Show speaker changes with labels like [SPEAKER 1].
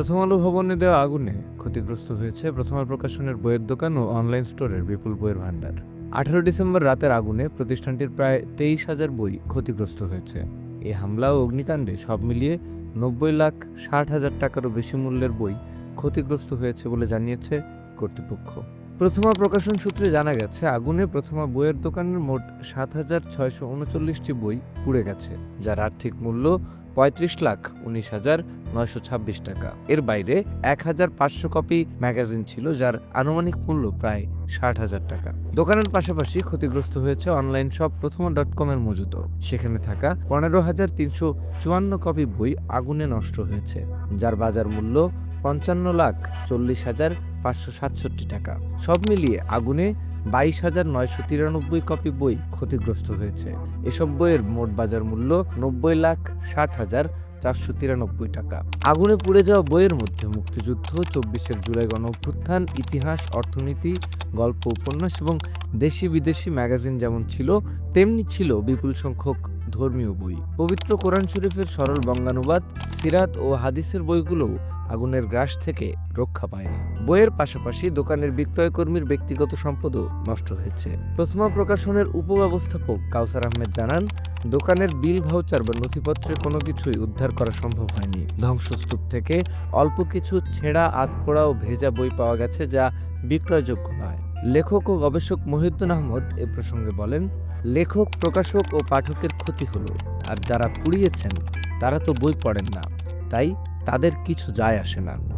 [SPEAKER 1] প্রথম আলো ভবনে দেওয়া আগুনে ক্ষতিগ্রস্ত হয়েছে প্রথম আলো প্রকাশনের বইয়ের দোকান ও অনলাইন স্টোরের বিপুল বইয়ের ভাণ্ডার। আঠারো ডিসেম্বর রাতের আগুনে প্রতিষ্ঠানটির প্রায় তেইশ হাজার বই ক্ষতিগ্রস্ত হয়েছে। এই হামলা ও অগ্নিকাণ্ডে সব মিলিয়ে নব্বই লাখ ষাট হাজার টাকারও বেশি মূল্যের বই ক্ষতিগ্রস্ত হয়েছে বলে জানিয়েছে কর্তৃপক্ষ। প্রথমা প্রকাশন সূত্রে জানা গেছে, আগুনে প্রথমা বইয়ের দোকানের মোট সাত হাজার ছয়শো উনচল্লিশটি বই পুড়ে গেছে, যার আর্থিক মূল্য পঁয়ত্রিশ লাখ উনিশ হাজার নয়শো ছাব্বিশ টাকা। এর বাইরে এক হাজার পাঁচশো কপি ম্যাগাজিন ছিল, যার আনুমানিক মূল্য প্রায় ষাট হাজার টাকা। দোকানের পাশাপাশি ক্ষতিগ্রস্ত হয়েছে অনলাইন শপ প্রথমা ডট কমের মজুত সেখানে থাকা পনেরো হাজার তিনশো চুয়ান্ন কপি বই আগুনে নষ্ট হয়েছে, যার বাজার মূল্য পঞ্চান্ন লাখ চল্লিশ হাজার পাঁচশো সাতষট্টি টাকা। সব মিলিয়ে আগুনে বাইশ হাজার নয়শো তিরানব্বই কপি বই ক্ষতিগ্রস্ত হয়েছে। এসব বইয়ের মোট বাজার মূল্য নব্বই লাখ ষাট হাজার চারশো তিরানব্বই টাকা। আগুনে পুড়ে যাওয়া বইয়ের মধ্যে মুক্তিযুদ্ধ, চব্বিশের জুলাই গণ অভ্যুত্থান ইতিহাস, অর্থনীতি, গল্প, উপন্যাস এবং দেশি বিদেশি ম্যাগাজিন যেমন ছিল, তেমনি ছিল বিপুল সংখ্যক ধর্মীয় বই। পবিত্র কোরআন শরীফের সরল বঙ্গানুবাদ, সিরাত ও হাদিসের বইগুলোও আগুনের গ্রাস থেকে রক্ষা পায়নি বইয়ের পাশাপাশি দোকানের বিক্রয় কর্মীর ব্যক্তিগত সম্পদও নষ্ট হয়েছে। প্রথমা প্রকাশনের উপব্যবস্থাপক কাউসার আহমেদ জানান, দোকানের বিল ভাউচার বা নথিপত্রে কোনো কিছুই উদ্ধার করা সম্ভব হয়নি। ধ্বংসস্তূপ থেকে অল্প কিছু ছেঁড়া, আতপোড়া ও ভেজা বই পাওয়া গেছে যা বিক্রয়যোগ্য নয়। লেখক ও গবেষক মহিউদ্দিন আহমদ এ প্রসঙ্গে বলেন লেখক, প্রকাশক ও পাঠকের ক্ষতি হলো, আর যারা পুড়িয়েছেন, তারা তো বই পড়েন না। তাই তাদের কিছু যায় আসে না।